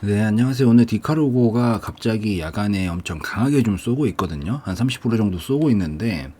네, 안녕하세요. 오늘 디카르고가 갑자기 야간에 엄청 강하게 좀 쏘고 있거든요. 한 30% 정도 쏘고 있는데,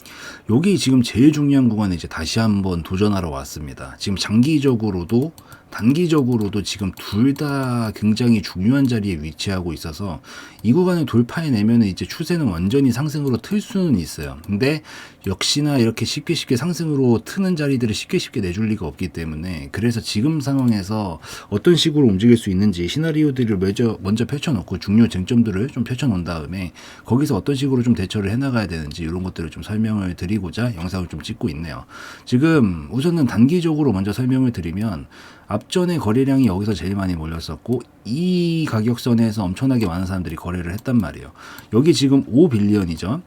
여기 지금 제일 중요한 구간에 이제 다시 한번 도전하러 왔습니다. 지금 장기적으로도, 단기적으로도 지금 둘 다 굉장히 중요한 자리에 위치하고 있어서, 이 구간을 돌파해내면 이제 추세는 완전히 상승으로 틀 수는 있어요. 근데, 역시나 이렇게 쉽게 쉽게 상승으로 트는 자리들을 쉽게 쉽게 내줄 리가 없기 때문에, 그래서 지금 상황에서 어떤 식으로 움직일 수 있는지 시나리오들을 먼저, 먼저 펼쳐놓고 중요 쟁점들을 좀 펼쳐놓은 다음에 거기서 어떤 식으로 좀 대처를 해나가야 되는지 이런 것들을 좀 설명을 드리고자 영상을 좀 찍고 있네요. 지금 우선은 단기적으로 먼저 설명을 드리면 앞전에 거래량이 여기서 제일 많이 몰렸었고 이 가격선에서 엄청나게 많은 사람들이 거래를 했단 말이에요. 여기 지금 5빌리언이죠.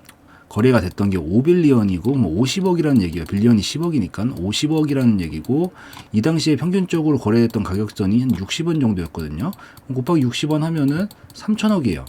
거래가 됐던 게 5빌리언이고 뭐 50억이라는 얘기예요. 빌리언이 10억이니까 50억이라는 얘기고 이 당시에 평균적으로 거래됐던 가격선이 한 60원 정도였거든요. 곱하기 60원 하면은 3천억이에요.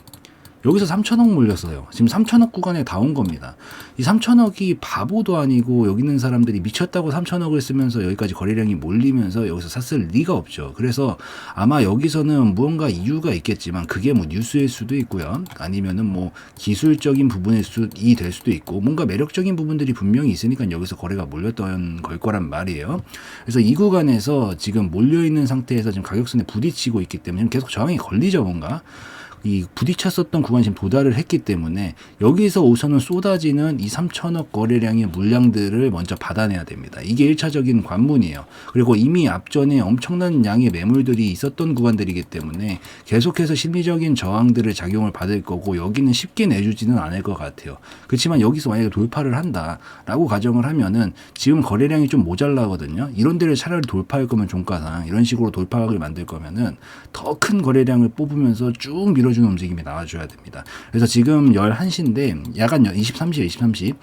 여기서 3천억 몰렸어요. 지금 3천억 구간에 다 온 겁니다. 이 3천억이 바보도 아니고 여기 있는 사람들이 미쳤다고 3천억을 쓰면서 여기까지 거래량이 몰리면서 여기서 샀을 리가 없죠. 그래서 아마 여기서는 무언가 이유가 있겠지만 그게 뭐 뉴스일 수도 있고요. 아니면은 뭐 기술적인 부분일 수이 될 수도 있고 뭔가 매력적인 부분들이 분명히 있으니까 여기서 거래가 몰렸던 걸 거란 말이에요. 그래서 이 구간에서 지금 몰려 있는 상태에서 지금 가격선에 부딪히고 있기 때문에 계속 저항이 걸리죠, 뭔가. 이 부딪혔었던 구간이 지금 도달을 했기 때문에 여기서 우선은 쏟아지는 이 3천억 거래량의 물량들을 먼저 받아내야 됩니다. 이게 1차적인 관문이에요. 그리고 이미 앞전에 엄청난 양의 매물들이 있었던 구간들이기 때문에 계속해서 심리적인 저항들을 작용을 받을 거고 여기는 쉽게 내주지는 않을 것 같아요. 그렇지만 여기서 만약에 돌파를 한다라고 가정을 하면은 지금 거래량이 좀 모자라거든요. 이런 데를 차라리 돌파할 거면 종가상 이런 식으로 돌파각을 만들 거면은 더 큰 거래량을 뽑으면서 쭉 밀어 밀어주는 움직임이 나와줘야 됩니다. 그래서 지금 11시인데 야간 23시 23시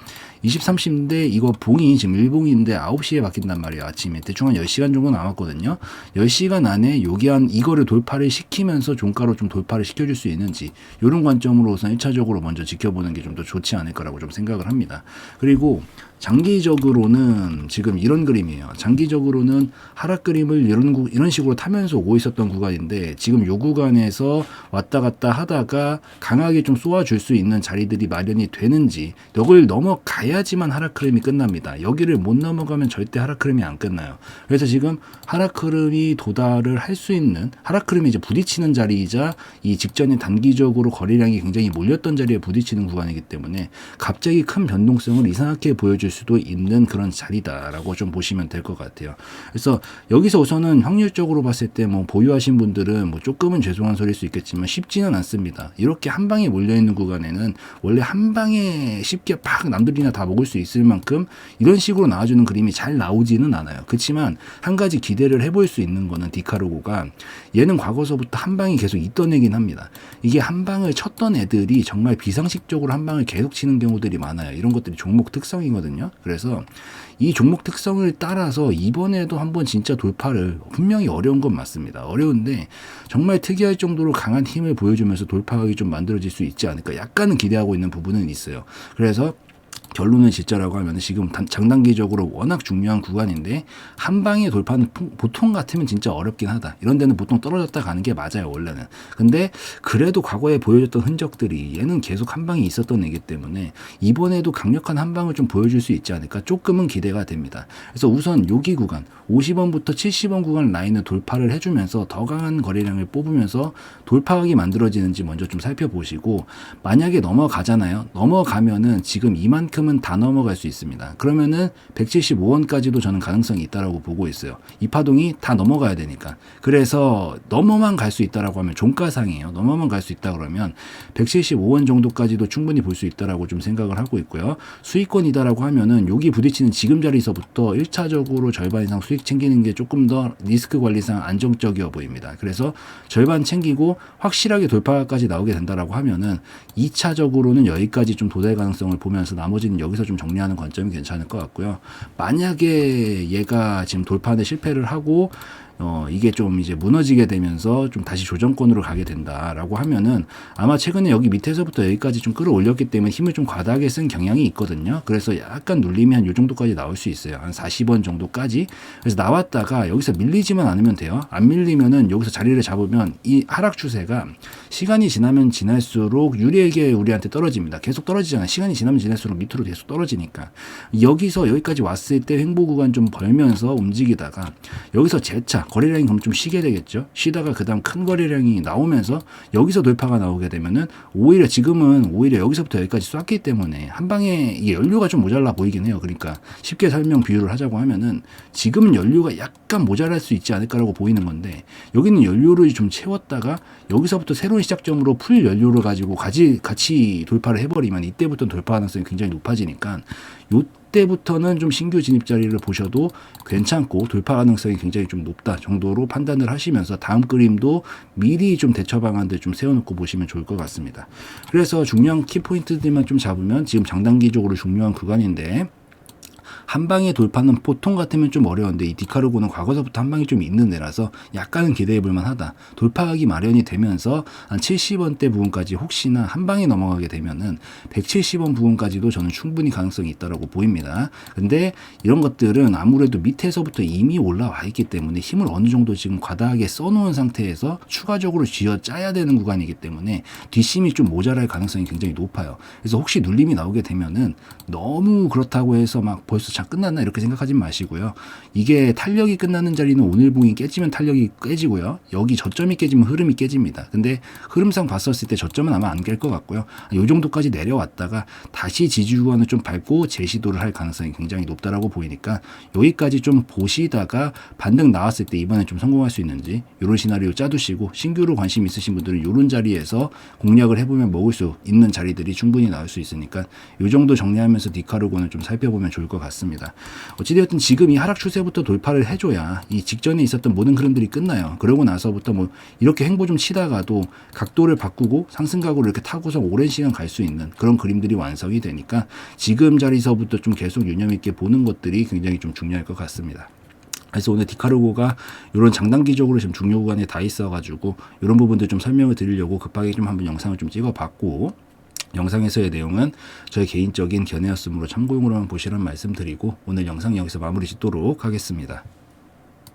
23시인데 이거 봉이 지금 일봉인데 9시에 바뀐단 말이에요. 아침에 대충 한 10시간 정도 남았거든요. 10시간 안에 여기 한 이거를 돌파를 시키면서 종가로 좀 돌파를 시켜줄 수 있는지 이런 관점으로 우선 1차적으로 먼저 지켜보는 게 좀 더 좋지 않을까라고 좀 생각을 합니다. 그리고 장기적으로는 지금 이런 그림이에요. 장기적으로는 하락 그림을 이런 구, 이런 식으로 타면서 오고 있었던 구간인데 지금 요 구간에서 왔다 갔다 하다가 강하게 좀 쏘아줄 수 있는 자리들이 마련이 되는지 여기를 넘어가야지만 하락 흐름이 끝납니다. 여기를 못 넘어가면 절대 하락 흐름이 안 끝나요. 그래서 지금 하락 흐름이 도달을 할 수 있는 하락 흐름이 이제 부딪히는 자리이자 이 직전에 단기적으로 거래량이 굉장히 몰렸던 자리에 부딪히는 구간이기 때문에 갑자기 큰 변동성을 이상하게 보여줄 수도 있는 그런 자리다라고 좀 보시면 될 것 같아요. 그래서 여기서 우선은 확률적으로 봤을 때 뭐 보유하신 분들은 뭐 조금은 죄송한 소리일 수 있겠지만 쉽지는 않습니다. 이렇게 한 방에 몰려 있는 구간에는 원래 한 방에 쉽게 팍 남들이나 다 먹을 수 있을 만큼 이런 식으로 나와주는 그림이 잘 나오지는 않아요. 그렇지만 한 가지 기대를 해볼 수 있는 거는 디카르고가 얘는 과거서부터 한 방이 계속 있던 애긴 합니다. 이게 한 방을 쳤던 애들이 정말 비상식적으로 한 방을 계속 치는 경우들이 많아요. 이런 것들이 종목 특성이거든요. 그래서 이 종목 특성을 따라서 이번에도 한번 진짜 돌파를 분명히 어려운 건 맞습니다. 어려운데 정말 특이할 정도로 강한 힘을 보여주 면서 돌파하기 좀 만들어질 수 있지 않을까 약간은 기대하고 있는 부분은 있어요. 그래서 결론은 진짜라고 하면 지금 장단기적으로 워낙 중요한 구간인데 한 방에 돌파는 보통 같으면 진짜 어렵긴 하다. 이런 데는 보통 떨어졌다 가는 게 맞아요, 원래는. 근데 그래도 과거에 보여줬던 흔적들이 얘는 계속 한 방이 있었던 애기 때문에 이번에도 강력한 한 방을 좀 보여줄 수 있지 않을까 조금은 기대가 됩니다. 그래서 우선 여기 구간 50원부터 70원 구간 라인을 돌파를 해주면서 더 강한 거래량을 뽑으면서 돌파각이 만들어지는지 먼저 좀 살펴보시고 만약에 넘어가잖아요. 넘어가면은 지금 이만큼 이 만큼은 다 넘어갈 수 있습니다. 그러면은 175원까지도 저는 가능성이 있다라고 보고 있어요. 이 파동이 다 넘어가야 되니까. 그래서 넘어만 갈 수 있다라고 하면 종가상이에요. 넘어만 갈 수 있다 그러면 175원 정도까지도 충분히 볼 수 있다라고 좀 생각을 하고 있고요. 수익권이다라고 하면은 여기 부딪히는 지금 자리에서부터 1차적으로 절반 이상 수익 챙기는 게 조금 더 리스크 관리상 안정적이어 보입니다. 그래서 절반 챙기고 확실하게 돌파까지 나오게 된다라고 하면은 2차적으로는 여기까지 좀 도달 가능성을 보면서 나머지 나머 지는 여기서 좀 정리하는 관점이 괜찮을 것 같고요. 만약에 얘가 지금 돌파에 실패를 하고 어, 이게 좀 이제 무너지게 되면서 좀 다시 조정권으로 가게 된다라고 하면은 아마 최근에 여기 밑에서부터 여기까지 좀 끌어올렸기 때문에 힘을 좀 과다하게 쓴 경향이 있거든요. 그래서 약간 눌림이 한 요 정도까지 나올 수 있어요. 한 40원 정도까지. 그래서 나왔다가 여기서 밀리지만 않으면 돼요. 안 밀리면은 여기서 자리를 잡으면 이 하락 추세가 시간이 지나면 지날수록 유리하게 우리한테 떨어집니다. 계속 떨어지잖아요. 시간이 지나면 지날수록 밑으로 계속 떨어지니까. 여기서 여기까지 왔을 때 횡보 구간 좀 벌면서 움직이다가 여기서 재차 거래량이 그럼 좀 쉬게 되겠죠. 쉬다가 그다음 큰 거래량이 나오면서 여기서 돌파가 나오게 되면은 오히려 지금은 오히려 여기서부터 여기까지 쐈기 때문에 한 방에 이게 연료가 좀 모자라 보이긴 해요. 그러니까 쉽게 설명 비유를 하자고 하면은 지금은 연료가 약간 모자랄 수 있지 않을까라고 보이는 건데 여기는 연료를 좀 채웠다가 여기서부터 새로운 시작점으로 풀 연료를 가지고 같이 같이 돌파를 해버리면 이때부터는 돌파 가능성이 굉장히 높아지니까 요 때부터는 좀 신규 진입 자리를 보셔도 괜찮고 돌파 가능성이 굉장히 좀 높다 정도로 판단을 하시면서 다음 그림도 미리 좀 대처 방안들 좀 세워놓고 보시면 좋을 것 같습니다. 그래서 중요한 키포인트들만 좀 잡으면 지금 장단기적으로 중요한 구간인데 한 방에 돌파는 보통 같으면 좀 어려운데 이 디카르고는 과거서부터 한 방이 좀 있는 데라서 약간은 기대해 볼 만하다. 돌파하기 마련이 되면서 한 70원대 부분까지 혹시나 한 방에 넘어가게 되면은 170원 부분까지도 저는 충분히 가능성이 있다라고 보입니다. 근데 이런 것들은 아무래도 밑에서부터 이미 올라와 있기 때문에 힘을 어느 정도 지금 과다하게 써놓은 상태에서 추가적으로 쥐어 짜야 되는 구간이기 때문에 뒷심이 좀 모자랄 가능성이 굉장히 높아요. 그래서 혹시 눌림이 나오게 되면은 너무 그렇다고 해서 막 벌써 자 끝났나 이렇게 생각하지 마시고요. 이게 탄력이 끝나는 자리는 오늘 봉이 깨지면 탄력이 깨지고요. 여기 저점이 깨지면 흐름이 깨집니다. 근데 흐름상 봤었을 때 저점은 아마 안 깰 것 같고요. 이 정도까지 내려왔다가 다시 지지 구간을 좀 밟고 재시도를 할 가능성이 굉장히 높다라고 보이니까 여기까지 좀 보시다가 반등 나왔을 때 이번에 좀 성공할 수 있는지 이런 시나리오 짜두시고 신규로 관심 있으신 분들은 이런 자리에서 공략을 해보면 먹을 수 있는 자리들이 충분히 나올 수 있으니까 이 정도 정리하면서 디카르고는 좀 살펴보면 좋을 것 같습니다. 어찌되었든 지금 이 하락 추세부터 돌파를 해줘야 이 직전에 있었던 모든 흐름들이 끝나요. 그러고 나서부터 뭐 이렇게 행보 좀 치다가도 각도를 바꾸고 상승각으로 이렇게 타고서 오랜 시간 갈 수 있는 그런 그림들이 완성이 되니까 지금 자리서부터 좀 계속 유념 있게 보는 것들이 굉장히 좀 중요할 것 같습니다. 그래서 오늘 디카르고가 이런 장단기적으로 지금 중요 구간에 다 있어가지고 이런 부분들 좀 설명을 드리려고 급하게 좀 한번 영상을 좀 찍어봤고 영상에서의 내용은 저의 개인적인 견해였으므로 참고용으로만 보시라는 말씀 드리고 오늘 영상 여기서 마무리 짓도록 하겠습니다.